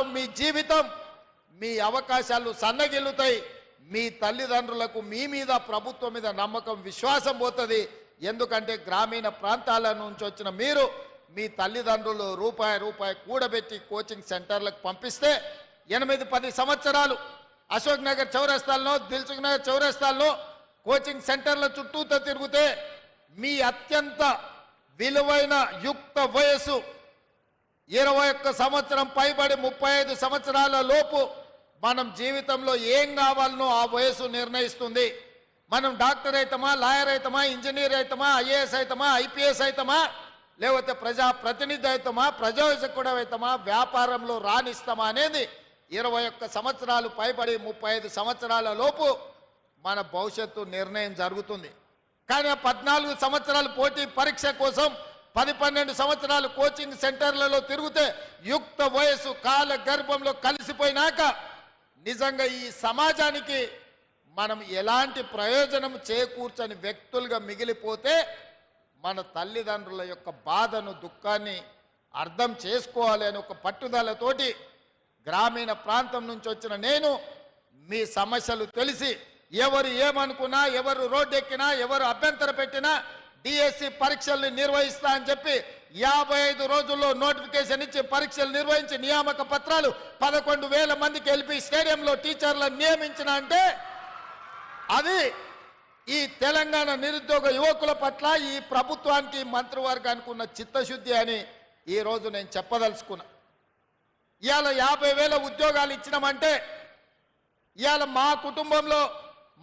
కాలం మీ జీవితం మీ అవకాశాలు సన్నగిల్లుతాయి. మీ తల్లిదండ్రులకు మీ మీద ప్రభుత్వం మీద నమ్మకం విశ్వాసం పోతుంది. ఎందుకంటే గ్రామీణ ప్రాంతాల నుంచి వచ్చిన మీరు మీ తల్లిదండ్రులు రూపాయి రూపాయి కూడబెట్టి కోచింగ్ సెంటర్లకు పంపిస్తే ఎనిమిది పది సంవత్సరాలు అశోక్ నగర్ చౌరస్తాల్లో దిల్సుఖ్ నగర్ చౌరస్తాల్లో కోచింగ్ సెంటర్ల చుట్టూతో తిరిగితే మీ అత్యంత విలువైన యుక్త వయస్సు ఇరవై ఒక్క సంవత్సరం పైబడి ముప్పై ఐదు సంవత్సరాల లోపు మనం జీవితంలో ఏం కావాలనో ఆ వయసు నిర్ణయిస్తుంది. మనం డాక్టర్ అవుతామా లాయర్ అవుతామా ఇంజనీర్ అవుతామా ఐఏఎస్ అవుతామా ఐపీఎస్ అవుతామా లేకపోతే ప్రజా ప్రతినిధి అవుతామా ప్రజాసకుడు అవుతామా వ్యాపారంలో రాణిస్తామా అనేది ఇరవై ఒక్క సంవత్సరాలు పైబడి ముప్పై ఐదు సంవత్సరాల లోపు మన భవిష్యత్తు నిర్ణయం జరుగుతుంది. కానీ ఆ పద్నాలుగు సంవత్సరాలు పోటీ పరీక్ష కోసం పది పన్నెండు సంవత్సరాలు కోచింగ్ సెంటర్లలో తిరిగితే యుక్త వయసు కాల గర్భంలో కలిసిపోయినాక నిజంగా ఈ సమాజానికి మనం ఎలాంటి ప్రయోజనం చేకూర్చని వ్యక్తులుగా మిగిలిపోతే మన తల్లిదండ్రుల యొక్క బాధను దుఃఖాన్ని అర్థం చేసుకోవాలి అని ఒక పట్టుదలతోటి గ్రామీణ ప్రాంతం నుంచి వచ్చిన నేను మీ సమస్యలు తెలిసి ఎవరు ఏమనుకున్నా ఎవరు రోడ్డెక్కినా ఎవరు అభ్యంతర పెట్టినా డిఎస్సి పరీక్షల్ని నిర్వహిస్తా అని చెప్పి యాభై ఐదు రోజుల్లో నోటిఫికేషన్ ఇచ్చి పరీక్షలు నిర్వహించి నియామక పత్రాలు పదకొండు వేల మందికి వెళ్ళి స్టేడియంలో టీచర్లను నియమించిన అంటే అది ఈ తెలంగాణ నిరుద్యోగ యువకుల పట్ల ఈ ప్రభుత్వానికి మంత్రివర్గానికి ఉన్న చిత్తశుద్ధి అని ఈ రోజు నేను చెప్పదలుచుకున్నా. ఇవాళ యాభై వేల ఉద్యోగాలు ఇచ్చినామంటే ఇవాళ మా కుటుంబంలో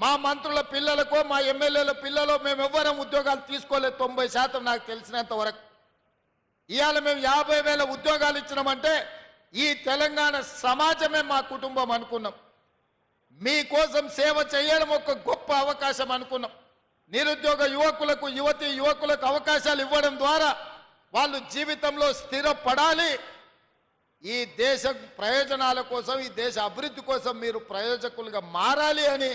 మా మంత్రుల పిల్లలకు మా ఎమ్మెల్యేల పిల్లలు మేము ఎవ్వరం ఉద్యోగాలు తీసుకోలేదు. తొంభై శాతం నాకు తెలిసినంత వరకు. ఇవాళ మేము యాభై వేల ఉద్యోగాలు ఇచ్చినామంటే ఈ తెలంగాణ సమాజమే మా కుటుంబం అనుకున్నాం. మీకోసం సేవ చేయడం ఒక గొప్ప అవకాశం అనుకున్నాం. నిరుద్యోగ యువకులకు యువతి యువకులకు అవకాశాలు ఇవ్వడం ద్వారా వాళ్ళు జీవితంలో స్థిరపడాలి. ఈ దేశ ప్రయోజనాల కోసం ఈ దేశ అభివృద్ధి కోసం మీరు ప్రయోజకులుగా మారాలి అని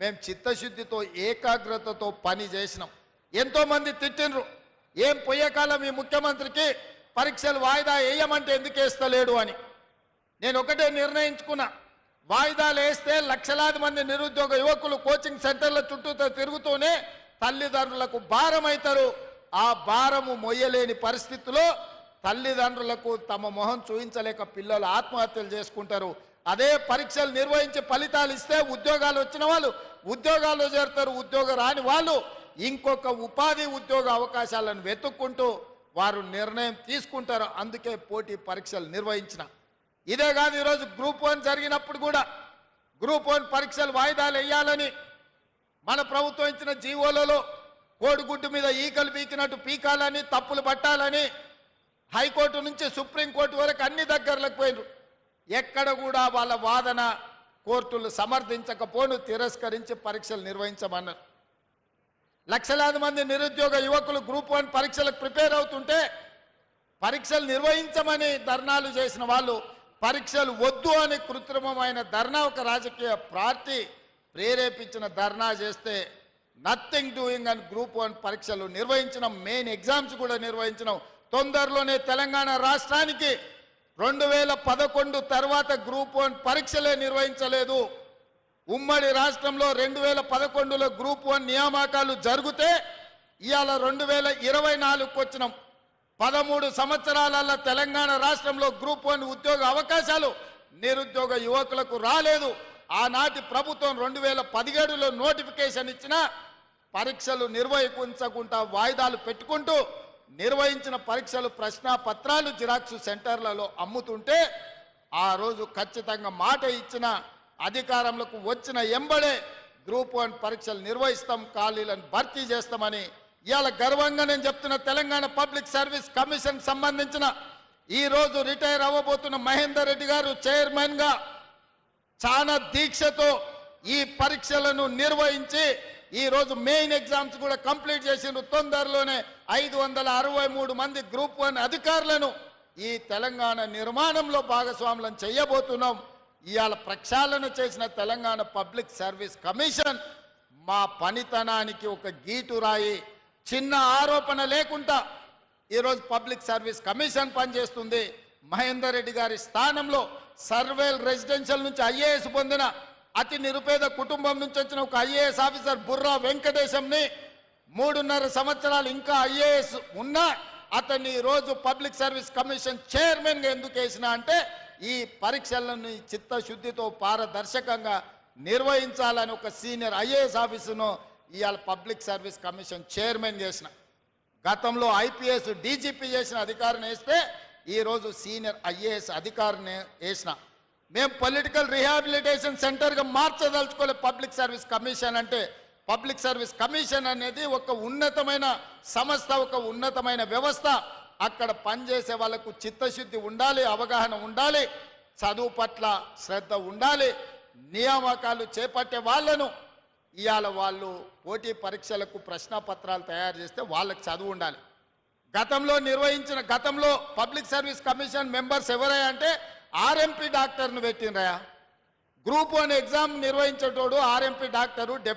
మేము చిత్తశుద్ధితో ఏకాగ్రతతో పని చేసినాం. ఎంతోమంది తిట్టినరు ఏం పొయ్యకాలం ఈ ముఖ్యమంత్రికి పరీక్షలు వాయిదా వేయమంటే ఎందుకు వేస్తలేడు అని. నేను ఒకటే నిర్ణయించుకున్నా. వాయిదాలు వేస్తే లక్షలాది మంది నిరుద్యోగ యువకులు కోచింగ్ సెంటర్ల చుట్టూతో తిరుగుతూనే తల్లిదండ్రులకు భారం అవుతారు ఆ భారము మొయ్యలేని పరిస్థితిలో తల్లిదండ్రులకు తమ మొహం చూపించలేక పిల్లలు ఆత్మహత్యలు చేసుకుంటారు. అదే పరీక్షలు నిర్వహించి ఫలితాలు ఇస్తే ఉద్యోగాలు వచ్చిన వాళ్ళు ఉద్యోగాల్లో చేరుతారు ఉద్యోగం రాని వాళ్ళు ఇంకొక ఉపాధి ఉద్యోగ అవకాశాలను వెతుక్కుంటూ వారు నిర్ణయం తీసుకుంటారు. అందుకే పోటీ పరీక్షలు నిర్వహించిన. ఇదే కాదు ఈరోజు గ్రూప్ వన్ జరిగినప్పుడు కూడా గ్రూప్ వన్ పరీక్షలు వాయిదాలు వేయాలని మన ప్రభుత్వం ఇచ్చిన జీవోలలో కోడిగుడ్డు మీద ఈకలు పీకినట్టు పీకాలని తప్పులు పట్టాలని హైకోర్టు నుంచి సుప్రీంకోర్టు వరకు అన్ని దగ్గరలకు పోయినారు ఎక్కడ కూడా వాళ్ళ వాదన కోర్టులు సమర్థించకపోను తిరస్కరించి పరీక్షలు నిర్వహించమన్నారు లక్షలాది మంది నిరుద్యోగ యువకులు గ్రూప్ వన్ పరీక్షలకు ప్రిపేర్ అవుతుంటే పరీక్షలు నిర్వహించమని ధర్నాలు చేసిన వాళ్ళు పరీక్షలు వద్దు అని కృత్రిమమైన ధర్నా ఒక రాజకీయ పార్టీ ప్రేరేపించిన ధర్నా చేస్తే నథింగ్ డూయింగ్ అని గ్రూప్ వన్ పరీక్షలు నిర్వహించడం మెయిన్ ఎగ్జామ్స్ కూడా నిర్వహించడం తొందరలోనే తెలంగాణ రాష్ట్రానికి రెండు వేల పదకొండు తర్వాత గ్రూప్ వన్ పరీక్షలే నిర్వహించలేదు. ఉమ్మడి రాష్ట్రంలో రెండు వేల పదకొండులో గ్రూప్ వన్ నియామకాలు జరిగితే ఇవాళ రెండు వేల ఇరవై నాలుగుకి వచ్చినాం. పదమూడు సంవత్సరాలలో తెలంగాణ రాష్ట్రంలో గ్రూప్ వన్ ఉద్యోగ అవకాశాలు నిరుద్యోగ యువకులకు రాలేదు. ఆనాటి ప్రభుత్వం రెండు వేల పదిహేడులో నోటిఫికేషన్ ఇచ్చిన పరీక్షలు నిర్వహించకుండా వాయిదాలు పెట్టుకుంటూ నిర్వహించిన పరీక్షలు ప్రశ్న పత్రాలు జిరాక్స్ సెంటర్లలో అమ్ముతుంటే ఆ రోజు ఖచ్చితంగా మాట ఇచ్చిన అధికారంలోకి వచ్చిన ఎంబడే గ్రూప్ వన్ పరీక్షలు నిర్వహిస్తాం ఖాళీలను భర్తీ చేస్తామని ఇవాళ గర్వంగా నేను చెప్తున్న తెలంగాణ పబ్లిక్ సర్వీస్ కమిషన్ సంబంధించిన ఈ రోజు రిటైర్ అవ్వబోతున్న మహేందర్ రెడ్డి గారు చైర్మన్గా చాలా దీక్షతో ఈ పరీక్షలను నిర్వహించి ఈరోజు మెయిన్ ఎగ్జామ్స్ కూడా కంప్లీట్ చేసిండ్రు. తొందరలోనే ఐదు వందల అరవై మూడు మంది గ్రూప్ వన్ అధికారులను ఈ తెలంగాణ నిర్మాణంలో భాగస్వాములను చేయబోతున్నాం. ఇవాళ ప్రక్షాళన చేసిన తెలంగాణ పబ్లిక్ సర్వీస్ కమిషన్ మా పనితనానికి ఒక గీటు రాయి. చిన్న ఆరోపణ లేకుండా ఈరోజు పబ్లిక్ సర్వీస్ కమిషన్ పనిచేస్తుంది. మహేందర్ రెడ్డి గారి స్థానంలో సర్వేల్ రెసిడెన్షియల్ నుంచి ఐఏఎస్ పొందిన అతి నిరుపేద కుటుంబం నుంచి వచ్చిన ఒక ఐఏఎస్ ఆఫీసర్ బుర్రా వెంకటేశంని మూడున్నర సంవత్సరాలు ఇంకా ఐఏఎస్ ఉన్నా అతన్ని ఈ రోజు పబ్లిక్ సర్వీస్ కమిషన్ చైర్మన్గా ఎందుకు వేసిన అంటే ఈ పరీక్షలను చిత్తశుద్ధితో పారదర్శకంగా నిర్వహించాలని ఒక సీనియర్ ఐఏఎస్ ఆఫీసును ఇవాళ పబ్లిక్ సర్వీస్ కమిషన్ చైర్మన్ చేసిన. గతంలో ఐపీఎస్ డీజీపీ చేసిన అధికారిని వేస్తే ఈరోజు సీనియర్ ఐఏఎస్ అధికారిని వేసిన. మేము పొలిటికల్ రీహాబిలిటేషన్ సెంటర్గా మార్చదలుచుకోలే పబ్లిక్ సర్వీస్ కమిషన్ అంటే పబ్లిక్ సర్వీస్ కమిషన్ అనేది ఒక ఉన్నతమైన సంస్థ ఒక ఉన్నతమైన వ్యవస్థ. అక్కడ పనిచేసే వాళ్ళకు చిత్తశుద్ధి ఉండాలి అవగాహన ఉండాలి చదువు పట్ల శ్రద్ధ ఉండాలి నియామకాలు చేపట్టే వాళ్ళను. ఇవాళ వాళ్ళు పోటీ పరీక్షలకు ప్రశ్నపత్రాలు తయారు చేస్తే వాళ్ళకి చదువు ఉండాలి. గతంలో నిర్వహించిన గతంలో పబ్లిక్ సర్వీస్ కమిషన్ మెంబర్స్ ఎవరై అంటే ఆర్ఎంపీ డాక్టర్ను పెట్టినరా గ్రూప్ వన్ ఎగ్జామ్ నిర్వహించేటోడు ఆర్ఎంపీ డాక్టరు డెప్